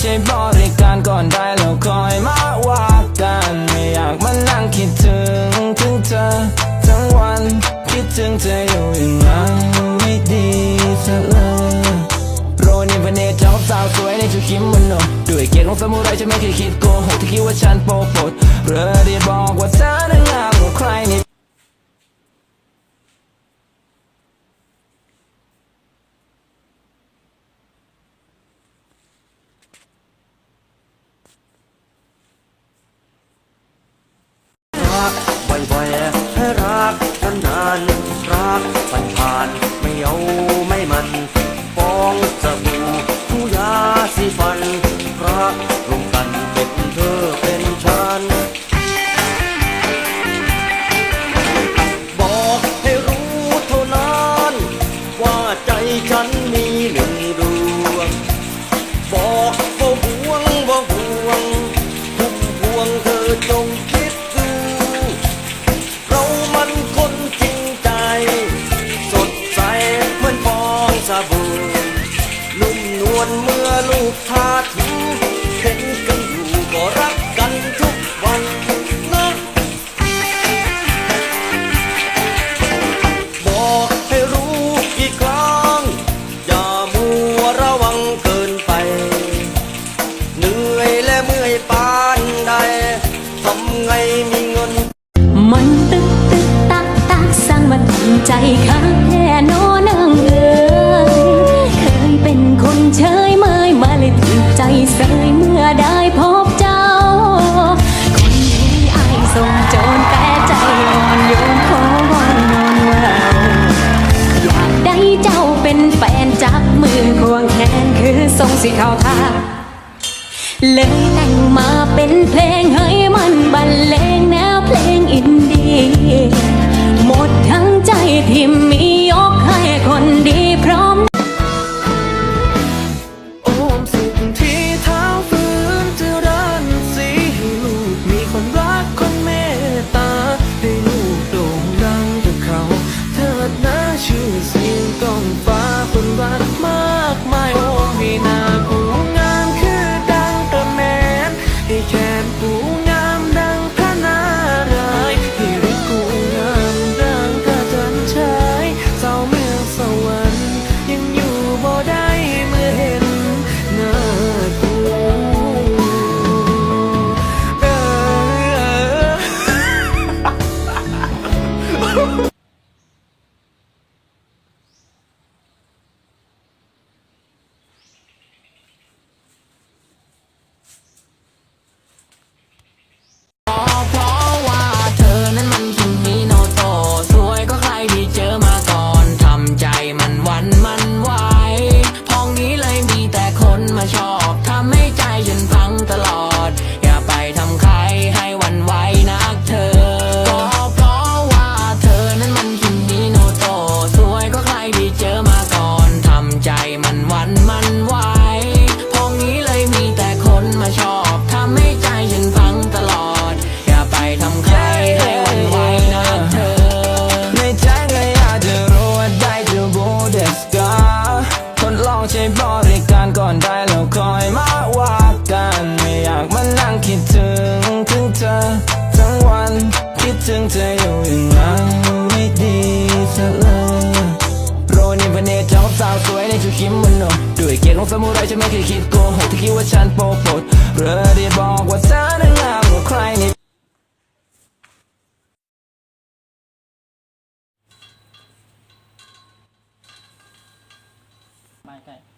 ใช้บริการก่อนได้แล้วคอยมาว่ากันไม่อยากมานั่งคิดถึงถึงเธอทั้งวันคิดถึงเธออยู่อย่างนั้นไม่ดีซะเลยโรนินพเนเจ้าสาวสวยในชุดคิมโมโนด้วยเกียรติของสมุไรจะไม่เคยคิดโกหกที่คิดว่าฉันโปโปดเรือได้บอกว่าเธอนั้นงามกว่าใครใน ๆรักผ่านไม่เอาไม่มันฟองสบู่ผู้ยาสีฟันพรักรวมกันเป็นเธอเป็นฉันบอกให้รู้เท่านั้นว่าใจฉันมีหนึ่งดวงบอกว่าห่วงว่าห่วงพุ่มพวงเธอจง สิเข้าท่าเลยแต่งมาเป็นเพลงให้มันบรรเลงากมานั่งคิดถึงถึงเธอทั้งวันคิดถึงเธออยู่อย่างนั้นไม่ดีสักเลยโรนินพเนจอบสาวสวยในชุดคิมโมโนด้วยเกียรติของสมุไรฉันไม่เคยคิดโกหกที่คิดว่าฉันโปรโปดเรอได้บอกว่าเธอนั้นงามกว่าใครในไม่ใกล้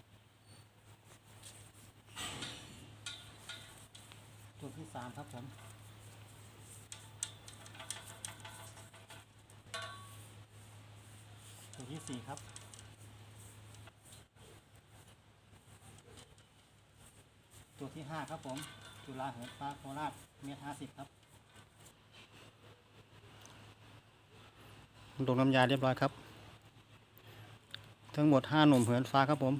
ตัวที่สามครับผมตัวที่สี่ครับตัวที่ห้าครับผมจุฬาเหินฟ้าโคราชเมตรห้าสิบครับลงน้ำยาเรียบร้อยครับ ทั้งหมดห้าหนุ่มเหินฟ้าครับผม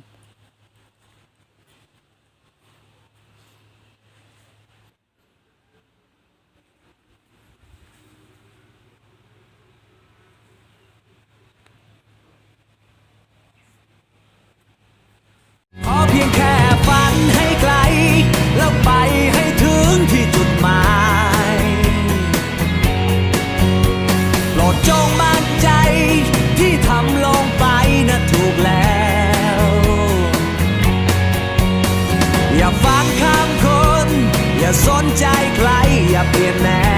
เพียงแค่ฝันให้ไกล แล้วไปให้ถึงที่จุดหมายโปรดจงมั่ใจที่ทำลงไปนะถูกแล้ว อย่าฟังคำคน อย่าสนใจใคร อย่าเปลี่ยนแนว